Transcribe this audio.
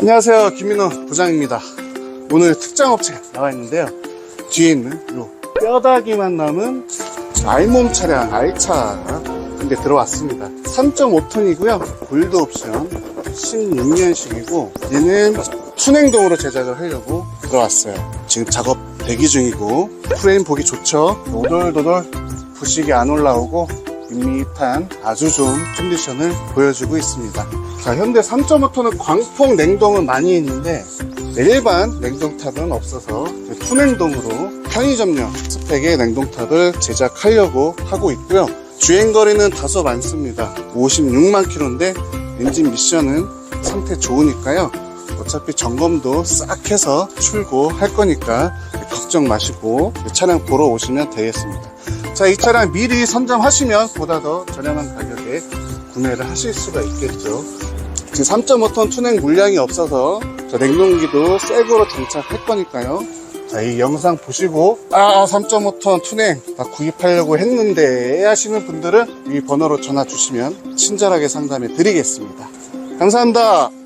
안녕하세요. 김민호 부장입니다. 오늘 특장 업체 나와 있는데요. 뒤에 있는 요 뼈다귀만 남은 알몸 차량 알차 근데 들어왔습니다. 3.5톤이고요. 골드 옵션 16년식이고 얘는 순행동으로 제작을 하려고 들어왔어요. 지금 작업 대기 중이고 프레임 보기 좋죠? 오돌도돌 부식이 안 올라오고 밋밋한 아주 좋은 컨디션을 보여주고 있습니다. 자, 현대 3.5톤은 광폭 냉동은 많이 있는데 일반 냉동탑은 없어서 투냉동으로 편의점용 스펙의 냉동탑을 제작하려고 하고 있고요. 주행거리는 다소 많습니다. 56만 킬로인데 엔진 미션은 상태 좋으니까요. 어차피 점검도 싹 해서 출고할 거니까 걱정 마시고 차량 보러 오시면 되겠습니다. 자, 이 차량 미리 선점하시면 보다 더 저렴한 가격에 구매를 하실 수가 있겠죠. 지금 3.5톤 투냉 물량이 없어서 저 냉동기도 새 거로 장착할 거니까요. 자, 이 영상 보시고 아, 3.5톤 투냉 나 구입하려고 했는데 하시는 분들은 이 번호로 전화 주시면 친절하게 상담해 드리겠습니다. 감사합니다.